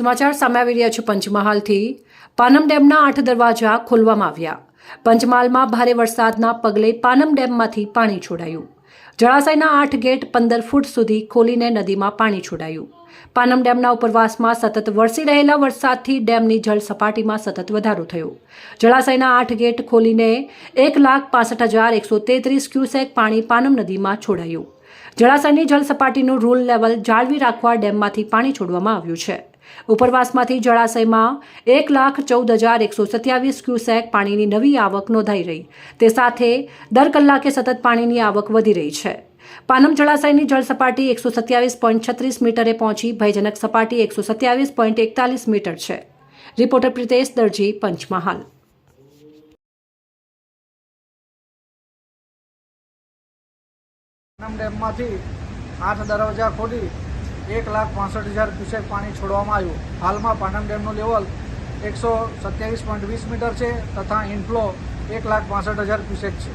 સમાચાર સામે આવી રહ્યા છે પંચમહાલથી. પાનમ ડેમના આઠ દરવાજા ખોલવામાં આવ્યા. પંચમહાલમાં ભારે વરસાદના પગલે પાનમ ડેમમાંથી પાણી છોડાયું. જળાશયના આઠ ગેટ પંદર ફૂટ સુધી ખોલીને નદીમાં પાણી છોડાયું. પાનમ ડેમના ઉપરવાસમાં સતત વરસી રહેલા વરસાદથી ડેમની જળ સપાટીમાં સતત વધારો થયો. જળાશયના આઠ ગેટ ખોલીને એક લાખ પાસઠ હજાર એકસો તેત્રીસ ક્યુસેક પાણી પાનમ નદીમાં છોડાયું. જળાશયની જળ સપાટીનું રૂલ લેવલ જાળવી રાખવા ડેમમાંથી પાણી છોડવામાં આવ્યું છે. ઉપરવાસમાંથી જળાશયમાં એક લાખ ચૌદ હજાર એકસો સત્યાવીસ ક્યુસેક પાણીની નવી આવક નોંધાઈ રહી. તે સાથે દર કલાકે સતત પાણીની આવક વધી રહી છે. પાનમ જળાશયની જળ સપાટી એકસો સત્યાવીસ પોઈન્ટ છત્રીસ મીટરે પહોંચી ભયજનક સપાટી એકસો સત્યાવીસ પોઈન્ટ એકતાલીસ મીટર છે. રિપોર્ટર પ્રિતેશ દરજી, પંચમહાલ. ડેમમાંથી આઠ દરવાજા ખોલી એક લાખ પાસઠ હજાર ક્યુસેક પાણી છોડવામાં આવ્યું. હાલમાં પાટણ ડેમનું લેવલ એકસો સત્યાવીસ પોઈન્ટ વીસ મીટર છે તથા ઇનફ્લો એક લાખ પાસઠ હજાર ક્યુસેક છે.